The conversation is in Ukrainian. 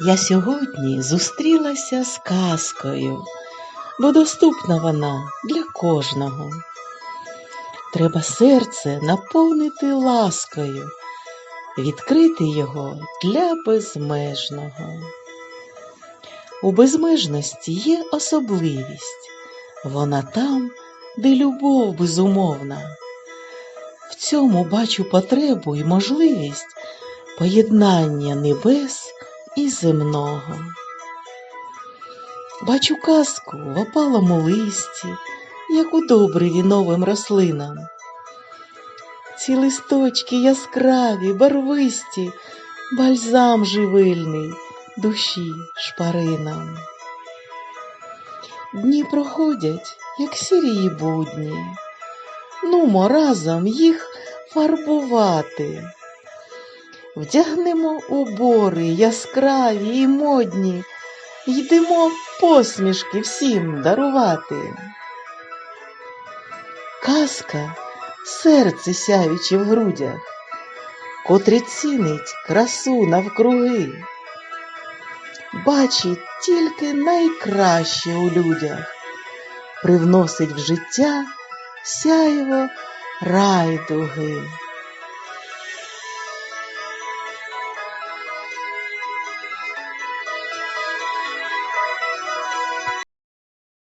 Я сьогодні зустрілася з казкою, бо доступна вона для кожного. Треба серце наповнити ласкою, відкрити його для безмежного. У безмежності є особливість, вона там, де любов безумовна. В цьому бачу потребу і можливість поєднання небес і земного. Бачу казку в опалому листі, як у добриві новим рослинам. Ці листочки яскраві, барвисті, бальзам живильний душі шпаринам. Дні проходять, як сірії будні, нумо разом їх фарбувати. Вдягнемо убори яскраві і модні, йдемо посмішки всім дарувати. Казка серце сяюче в грудях, котрі цінить красу навкруги, бачить тільки найкраще у людях, привносить в життя сяйво райдуги.